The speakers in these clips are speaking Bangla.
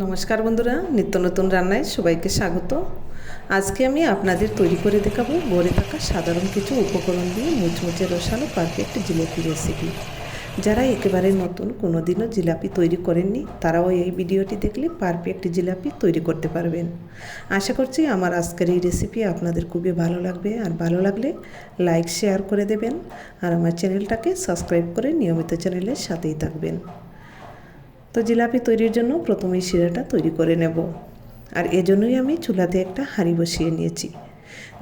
নমস্কার বন্ধুরা, নিত্য নতুন রান্নায় সবাইকে স্বাগত। আজকে আমি আপনাদের তৈরি করে দেখাবো গড়ে থাকা সাধারণ কিছু উপকরণ দিয়ে মুচমুচে রসালো পারফেক্ট জিলেপি রেসিপি যারা একেবারে নতুন কোনো দিনও জিলাপি তৈরি করেননি, তারাও এই ভিডিওটি দেখলে পারফেক্ট জিলাপি তৈরি করতে পারবেন। আশা করছি আমার আজকের এই রেসিপি আপনাদের খুবই ভালো লাগবে, আর ভালো লাগলে লাইক শেয়ার করে দেবেন, আর আমার চ্যানেলটাকে সাবস্ক্রাইব করে নিয়মিত চ্যানেলের সাথেই থাকবেন। তো জিলাপি তৈরির জন্য প্রথমেই শিরাটা তৈরি করে নেব। আর এজন্যই আমি চুলাতে একটা হাঁড়ি বসিয়ে নিয়েছি।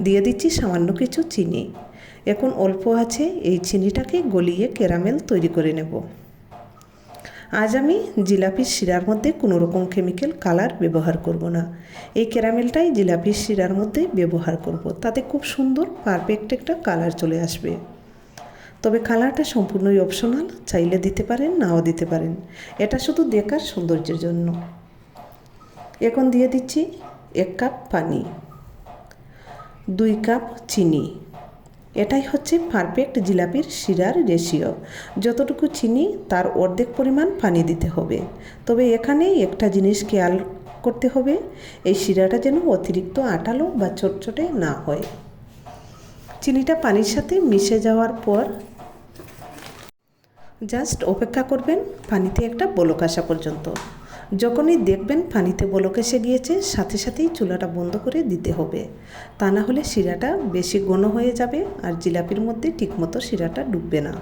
দিয়ে দিচ্ছি সামান্য কিছু চিনি। এখন অল্প আছে, এই চিনিটাকে গলিয়ে ক্যারামেল তৈরি করে নেব। আজ আমি জিলাপির শিরার মধ্যে কোনো রকম কেমিক্যাল কালার ব্যবহার করব না। এই ক্যারামেলটাই জিলাপির শিরার মধ্যে ব্যবহার করব। তাতে খুব সুন্দর পারফেক্ট একটা কালার চলে আসবে। তবে কালারটা সম্পূর্ণই অপশনাল চাইলে দিতে পারেন, নাও দিতে পারেন। এটা শুধু দেখার সৌন্দর্যের জন্য। এখন দিয়ে দিচ্ছি এক কাপ পানি, দুই কাপ চিনি। এটাই হচ্ছে পারফেক্ট জিলাপির শিরার রেশিও যতটুকু চিনি, তার অর্ধেক পরিমাণ পানি দিতে হবে। তবে এখানে একটা জিনিস খেয়াল করতে হবে, এই শিরাটা যেন অতিরিক্ত আটালো বা ছোট চটচটে না হয়। চিনিটা পানির সাথে মিশে যাওয়ার পর জাস্ট অপেক্ষা করবেন পানিতে একটা বলক আসা পর্যন্ত। যখনই দেখবেন পানিতে বলক এসে গিয়েছে, সাথে সাথেই চুলাটা বন্ধ করে দিতে হবে। তা না হলে শিরাটা বেশি ঘন হয়ে যাবে আর জিলাপির মধ্যে ঠিকমতো শিরাটা ডুববে না।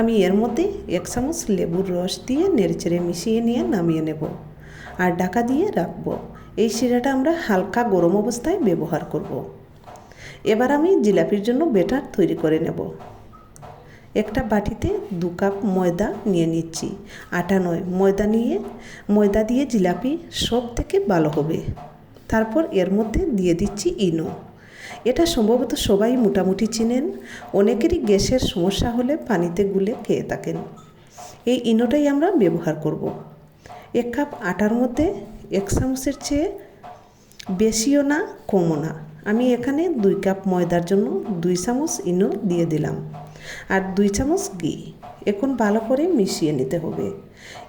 আমি এর মধ্যে এক চামচ লেবুর রস দিয়ে নেড়েচেড়ে মিশিয়ে নিয়ে নামিয়ে নেব আর ডাকা দিয়ে রাখব। এই শিরাটা আমরা হালকা গরম অবস্থায় ব্যবহার করব। এবার আমি জিলাপির জন্য বেটার তৈরি করে নেব। একটা বাটিতে দু কাপ ময়দা নিয়ে নিচ্ছি। আটা নয়, ময়দা নিয়ে, ময়দা দিয়ে জিলাপি সব থেকে ভালো হবে। তারপর এর মধ্যে দিয়ে দিচ্ছি ইনো। এটা সম্ভবত সবাই মোটামুটি চিনেন, অনেকেরই গ্যাসের সমস্যা হলে পানিতে গুলে খেয়ে থাকেন। এই ইনোটাই আমরা ব্যবহার করব। এক কাপ আটার মধ্যে এক চামচের চেয়ে বেশিও না, কমও না। আমি এখানে দুই কাপ ময়দার জন্য দুই চামচ ইনো দিয়ে দিলাম। আর দুই চামচ ঘি। এখন ভালো করে মিশিয়ে নিতে হবে।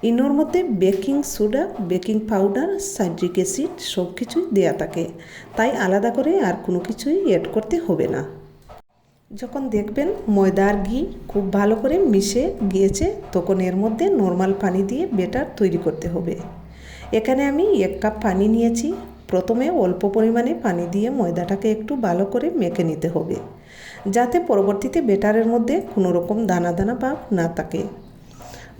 ইনোর মধ্যে baking soda, baking powder, citric acid সব কিছুই দেয়া থাকে। তাই আলাদা করে আর কোনো কিছুই অ্যাড করতে হবে না। যখন দেখবেন ময়দা আর ঘি খুব ভালো করে মিশে গিয়েছে, তখন এর মধ্যে নর্মাল পানি দিয়ে বেটার তৈরি করতে হবে। এখানে আমি এক কাপ পানি নিয়েছি। প্রথমে অল্প পরিমাণে পানি দিয়ে ময়দাটাকে একটু ভালো করে মেখে নিতে হবে, যাতে পরবর্তীতে বেটারের মধ্যে কোনো রকম দানা দানা ভাব না থাকে।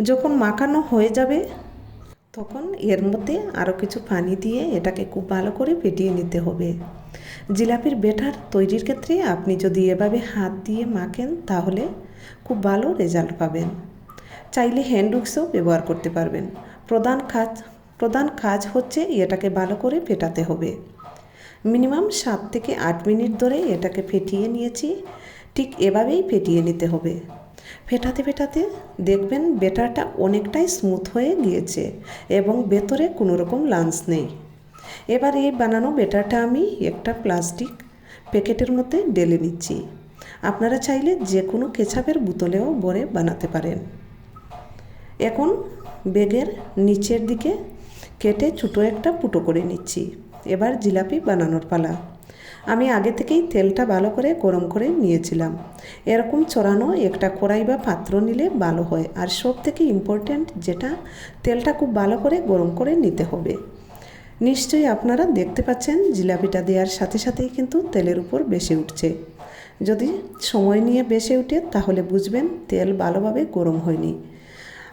যখন মাখানো হয়ে যাবে, তখন এর মধ্যে আরও কিছু পানি দিয়ে এটাকে খুব ভালো করে ফেটিয়ে নিতে হবে। জিলাপির বেটার তৈরির ক্ষেত্রে আপনি যদি এভাবে হাত দিয়ে মাখেন, তাহলে খুব ভালো রেজাল্ট পাবেন। চাইলে হ্যান্ড উইক্সও ব্যবহার করতে পারবেন। প্রধান কাজ প্রধান কাজ হচ্ছে এটাকে ভালো করে ফেটাতে হবে। মিনিমাম সাত থেকে আট মিনিট ধরে এটাকে ফেটিয়ে নিয়েছি। ঠিক এভাবেই ফেটিয়ে নিতে হবে। ফেটাতে ফেটাতে দেখবেন বেটারটা অনেকটাই স্মুথ হয়ে গিয়েছে এবং ভেতরে কোনো রকম লাঞ্চ নেই। এবার এই বানানো বেটারটা আমি একটা প্লাস্টিক প্যাকেটের মধ্যে ডেলে নিচ্ছি। আপনারা চাইলে যে কোনো কেচাপের বোতলেও ভরে বানাতে পারেন। এখন বেগের নিচের দিকে কেটে ছোটো একটা ফুটো করে নিচ্ছি। এবার জিলাপি বানানোর পালা। আমি আগে থেকেই তেলটা ভালো করে গরম করে নিয়েছিলাম। এরকম চড়ানো একটা কড়াই বা পাত্র নিলে ভালো হয়। আর সব থেকে ইম্পর্ট্যান্ট যেটা, তেলটা খুব ভালো করে গরম করে নিতে হবে। নিশ্চয়ই আপনারা দেখতে পাচ্ছেন জিলাপিটা দেওয়ার সাথে সাথেই কিন্তু তেলের উপর বেশি উঠছে। যদি সময় নিয়ে বেশি উঠে তাহলে বুঝবেন তেল ভালোভাবে গরম হয়নি।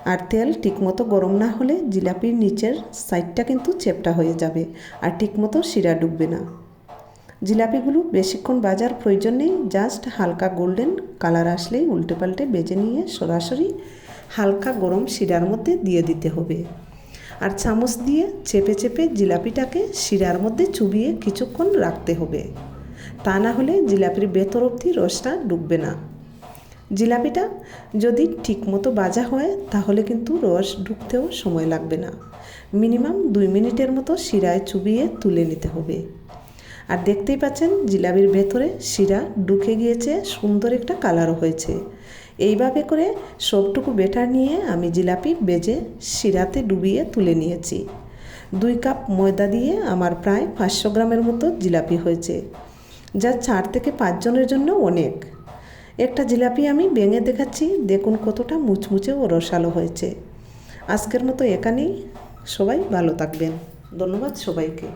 আর তেল ঠিকমতো গরম না হলে জিলাপির নিচের সাইডটা কিন্তু চেপটা হয়ে যাবে আর ঠিকমতো শিরা ডুববে না। জিলাপিগুলো বেশিক্ষণ বাজার প্রয়োজন নেই, জাস্ট হালকা গোল্ডেন কালার আসলেই উল্টে পাল্টে বেজে নিয়ে সরাসরি হালকা গরম শিরার মধ্যে দিয়ে দিতে হবে। আর চামচ দিয়ে চেপে চেপে জিলাপিটাকে শিরার মধ্যে চুবিয়ে কিছুক্ষণ রাখতে হবে। তা না হলে জিলাপির ভেতর অবধি রসটা ডুববে না। জিলাপিটা যদি ঠিকমতো বাজা হয়, তাহলে কিন্তু রস ঢুকতেও সময় লাগবে না। মিনিমাম দুই মিনিটের মতো শিরায় চুবিয়ে তুলে নিতে হবে। আর দেখতেই পাচ্ছেন, জিলাপির ভেতরে শিরা ঢুকে গিয়েছে, সুন্দর একটা কালারও হয়েছে। এইভাবে করে সবটুকু বেটার নিয়ে আমি জিলাপি বেজে শিরাতে ডুবিয়ে তুলে নিয়েছি। দুই কাপ ময়দা দিয়ে আমার প্রায় পাঁচশো গ্রামের মতো জিলাপি হয়েছে, যা চার থেকে পাঁচজনের জন্য অনেক। একটা জিলাপি আমি ভেঙে দেখাচ্ছি, দেখুন কতটা মুচমুচে ও রসালো হয়েছে। আজকের মতো এখানেই, সবাই ভালো থাকবেন। ধন্যবাদ সবাইকে।